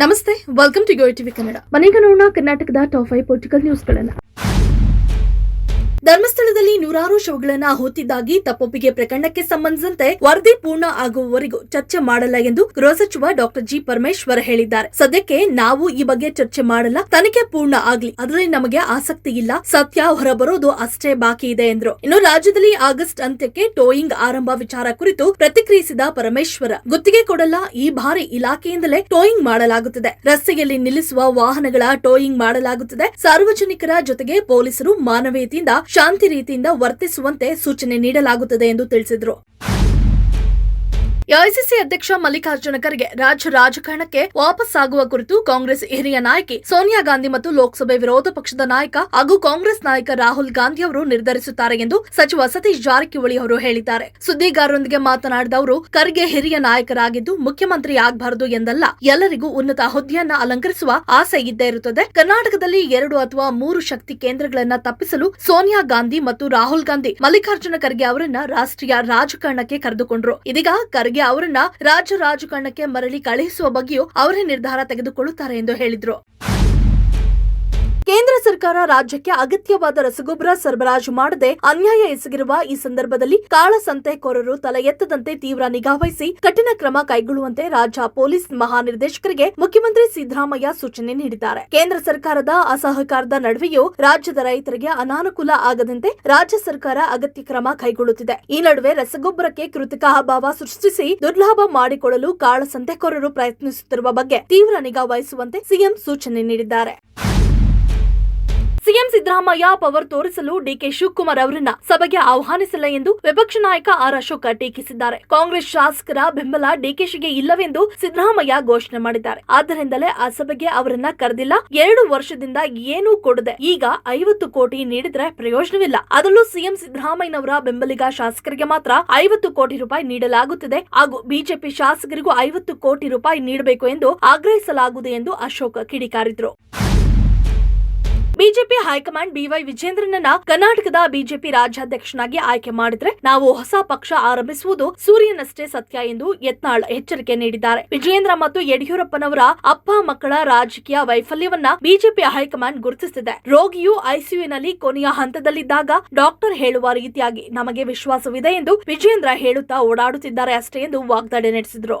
ನಮಸ್ತೆ welcome to TV Kannada ಮನೆಗೆ ನೋಡೋಣ ಕರ್ನಾಟಕದ ಟಾಪ್ ಫೈವ್ ಪೊಲಿಟಿಕಲ್ ನ್ಯೂಸ್ಗಳನ್ನ ಧರ್ಮಸ್ಥಳದಲ್ಲಿ ನೂರಾರು ಶವಗಳನ್ನು ಹೊತ್ತಿದ್ದಾಗಿ ತಪ್ಪೊಪ್ಪಿಗೆ ಪ್ರಕರಣಕ್ಕೆ ಸಂಬಂಧಿಸಿದಂತೆ ವರದಿ ಪೂರ್ಣ ಆಗುವವರೆಗೂ ಚರ್ಚೆ ಮಾಡಲ್ಲ ಎಂದು ಗೃಹ ಸಚಿವ ಡಾಕ್ಟರ್ ಜಿ ಪರಮೇಶ್ವರ್ ಹೇಳಿದ್ದಾರೆ. ಸದ್ಯಕ್ಕೆ ನಾವು ಈ ಬಗ್ಗೆ ಚರ್ಚೆ ಮಾಡಲ್ಲ. ತನಿಖೆ ಪೂರ್ಣ ಆಗ್ಲಿ. ಅದರಲ್ಲಿ ನಮಗೆ ಆಸಕ್ತಿ ಇಲ್ಲ. ಸತ್ಯ ಹೊರಬರೋದು ಅಷ್ಟೇ ಬಾಕಿ ಇದೆ ಎಂದರು. ಇನ್ನು ರಾಜ್ಯದಲ್ಲಿ ಆಗಸ್ಟ್ ಅಂತ್ಯಕ್ಕೆ ಟೋಯಿಂಗ್ ಆರಂಭ ವಿಚಾರ ಕುರಿತು ಪ್ರತಿಕ್ರಿಯಿಸಿದ ಪರಮೇಶ್ವರ, ಗುತ್ತಿಗೆ ಕೊಡಲ್ಲ. ಈ ಬಾರಿ ಇಲಾಖೆಯಿಂದಲೇ ಟೋಯಿಂಗ್ ಮಾಡಲಾಗುತ್ತದೆ. ರಸ್ತೆಯಲ್ಲಿ ನಿಲ್ಲಿಸುವ ವಾಹನಗಳ ಟೋಯಿಂಗ್ ಮಾಡಲಾಗುತ್ತದೆ. ಸಾರ್ವಜನಿಕರ ಜೊತೆಗೆ ಪೊಲೀಸರು ಮಾನವೀಯತೆಯಿಂದ ಶಾಂತಿ ರೀತಿಯಿಂದ ವರ್ತಿಸುವಂತೆ ಸೂಚನೆ ನೀಡಲಾಗುತ್ತದೆ ಎಂದು ತಿಳಿಸಿದರು. ಎಐಸಿಸಿ ಅಧ್ಯಕ್ಷ ಮಲ್ಲಿಕಾರ್ಜುನ ಖರ್ಗೆ ರಾಜ್ಯ ರಾಜಕಾರಣಕ್ಕೆ ವಾಪಸ್ ಆಗುವ ಕುರಿತು ಕಾಂಗ್ರೆಸ್ ಹಿರಿಯ ನಾಯಕಿ ಸೋನಿಯಾ ಗಾಂಧಿ ಮತ್ತು ಲೋಕಸಭೆ ವಿರೋಧ ಪಕ್ಷದ ನಾಯಕ ಹಾಗೂ ಕಾಂಗ್ರೆಸ್ ನಾಯಕ ರಾಹುಲ್ ಗಾಂಧಿ ಅವರು ನಿರ್ಧರಿಸುತ್ತಾರೆ ಎಂದು ಸಚಿವ ಸತೀಶ್ ಜಾರಕಿಹೊಳಿ ಅವರು ಹೇಳಿದ್ದಾರೆ. ಸುದ್ದಿಗಾರರೊಂದಿಗೆ ಮಾತನಾಡಿದ ಅವರು, ಖರ್ಗೆ ಹಿರಿಯ ನಾಯಕರಾಗಿದ್ದು ಮುಖ್ಯಮಂತ್ರಿ ಆಗಬಾರದು ಎಂದಲ್ಲ, ಎಲ್ಲರಿಗೂ ಉನ್ನತ ಹುದ್ದೆಯನ್ನ ಅಲಂಕರಿಸುವ ಆಸೆ ಇದ್ದೇ ಇರುತ್ತದೆ. ಕರ್ನಾಟಕದಲ್ಲಿ ಎರಡು ಅಥವಾ ಮೂರು ಶಕ್ತಿ ಕೇಂದ್ರಗಳನ್ನ ತಪ್ಪಿಸಲು ಸೋನಿಯಾ ಗಾಂಧಿ ಮತ್ತು ರಾಹುಲ್ ಗಾಂಧಿ ಮಲ್ಲಿಕಾರ್ಜುನ ಖರ್ಗೆ ಅವರನ್ನ ರಾಷ್ಟ್ರೀಯ ರಾಜಕಾರಣಕ್ಕೆ ಕರೆದುಕೊಂಡ್ರು. ಇದೀಗ ಖರ್ಗೆ ಅವರನ್ನ ರಾಜ್ಯ ರಾಜಕಾರಣಕ್ಕೆ ಮರಳಿ ಕಳುಹಿಸುವ ಬಗ್ಗೆಯೂ ಅವರೇ ನಿರ್ಧಾರ ತೆಗೆದುಕೊಳ್ಳುತ್ತಾರೆ ಎಂದು ಹೇಳಿದ್ರು. ಕೇಂದ್ರ ಸರ್ಕಾರ ರಾಜ್ಯಕ್ಕೆ ಅಗತ್ಯವಾದ ರಸಗೊಬ್ಬರ ಸರಬರಾಜು ಮಾಡದೆ ಅನ್ಯಾಯ ಎಸಗಿರುವ ಈ ಸಂದರ್ಭದಲ್ಲಿ ಕಾಳಸಂತೆಕೋರರು ತಲೆ ಎತ್ತದಂತೆ ತೀವ್ರ ನಿಗಾವಹಿಸಿ ಕಠಿಣ ಕ್ರಮ ಕೈಗೊಳ್ಳುವಂತೆ ರಾಜ್ಯ ಪೊಲೀಸ್ ಮಹಾನಿರ್ದೇಶಕರಿಗೆ ಮುಖ್ಯಮಂತ್ರಿ ಸಿದ್ದರಾಮಯ್ಯ ಸೂಚನೆ ನೀಡಿದ್ದಾರೆ. ಕೇಂದ್ರ ಸರ್ಕಾರದ ಅಸಹಕಾರದ ನಡುವೆಯೂ ರಾಜ್ಯದ ರೈತರಿಗೆ ಅನಾನುಕೂಲ ಆಗದಂತೆ ರಾಜ್ಯ ಸರ್ಕಾರ ಅಗತ್ಯ ಕ್ರಮ ಕೈಗೊಳ್ಳುತ್ತಿದೆ. ಈ ನಡುವೆ ರಸಗೊಬ್ಬರಕ್ಕೆ ಕೃತಕ ಅಭಾವ ಸೃಷ್ಟಿಸಿ ದುರ್ಲಾಭ ಮಾಡಿಕೊಳ್ಳಲು ಕಾಳಸಂತೆಕೋರರು ಪ್ರಯತ್ನಿಸುತ್ತಿರುವ ಬಗ್ಗೆ ತೀವ್ರ ನಿಗಾ ವಹಿಸುವಂತೆ ಸಿಎಂ ಸೂಚನೆ ನೀಡಿದ್ದಾರೆ. ಸಿಎಂ ಸಿದ್ದರಾಮಯ್ಯ ಪವರ್ ತೋರಿಸಲು ಡಿಕೆ ಶಿವಕುಮಾರ್ ಅವರನ್ನ ಸಭೆಗೆ ಆಹ್ವಾನಿಸಿಲ್ಲ ಎಂದು ವಿಪಕ್ಷ ನಾಯಕ ಆರ್ ಅಶೋಕ ಟೀಕಿಸಿದ್ದಾರೆ. ಕಾಂಗ್ರೆಸ್ ಶಾಸಕರ ಬೆಂಬಲ ಡಿಕೆಶಿಗೆ ಇಲ್ಲವೆಂದು ಸಿದ್ದರಾಮಯ್ಯ ಘೋಷಣೆ ಮಾಡಿದ್ದಾರೆ. ಆದ್ದರಿಂದಲೇ ಆ ಸಭೆಗೆ ಅವರನ್ನ ಕರೆದಿಲ್ಲ. ಎರಡು ವರ್ಷದಿಂದ ಏನೂ ಕೊಡದೆ ಈಗ ಐವತ್ತು ಕೋಟಿ ನೀಡಿದ್ರೆ ಪ್ರಯೋಜನವಿಲ್ಲ. ಅದರಲ್ಲೂ ಸಿಎಂ ಸಿದ್ದರಾಮಯ್ಯನವರ ಬೆಂಬಲಿಗ ಶಾಸಕರಿಗೆ ಮಾತ್ರ ಐವತ್ತು ಕೋಟಿ ರೂಪಾಯಿ ನೀಡಲಾಗುತ್ತಿದೆ. ಹಾಗೂ ಬಿಜೆಪಿ ಶಾಸಕರಿಗೂ ಐವತ್ತು ಕೋಟಿ ರೂಪಾಯಿ ನೀಡಬೇಕು ಎಂದು ಆಗ್ರಹಿಸಲಾಗುವುದು ಎಂದು ಅಶೋಕ ಕಿಡಿಕಾರಿದ್ರು. ಬಿಜೆಪಿ ಹೈಕಮಾಂಡ್ ಬಿವೈ ವಿಜೇಂದ್ರನನ್ನ ಕರ್ನಾಟಕದ ಬಿಜೆಪಿ ರಾಜ್ಯಾಧ್ಯಕ್ಷನಾಗಿ ಆಯ್ಕೆ ಮಾಡಿದ್ರೆ ನಾವು ಹೊಸ ಪಕ್ಷ ಆರಂಭಿಸುವುದು ಸೂರ್ಯನಷ್ಟೇ ಸತ್ಯ ಎಂದು ಯತ್ನಾಳ್ ಎಚ್ಚರಿಕೆ ನೀಡಿದ್ದಾರೆ. ವಿಜೇಂದ್ರ ಮತ್ತು ಯಡಿಯೂರಪ್ಪನವರ ಅಪ್ಪ ಮಕ್ಕಳ ರಾಜಕೀಯ ವೈಫಲ್ಯವನ್ನ ಬಿಜೆಪಿ ಹೈಕಮಾಂಡ್ ಗುರುತಿಸಿದೆ ರೋಗಿಯು ಐಸಿಯುನಲ್ಲಿ ಕೊನೆಯ ಹಂತದಲ್ಲಿದ್ದಾಗ ಡಾಕ್ಟರ್ ಹೇಳುವ ರೀತಿಯಾಗಿ ನಮಗೆ ವಿಶ್ವಾಸವಿದೆ ಎಂದು ವಿಜೇಂದ್ರ ಹೇಳುತ್ತಾ ಓಡಾಡುತ್ತಿದ್ದಾರೆ ಅಷ್ಟೇ ಎಂದು ವಾಗ್ದಾಳಿ ನಡೆಸಿದ್ರು.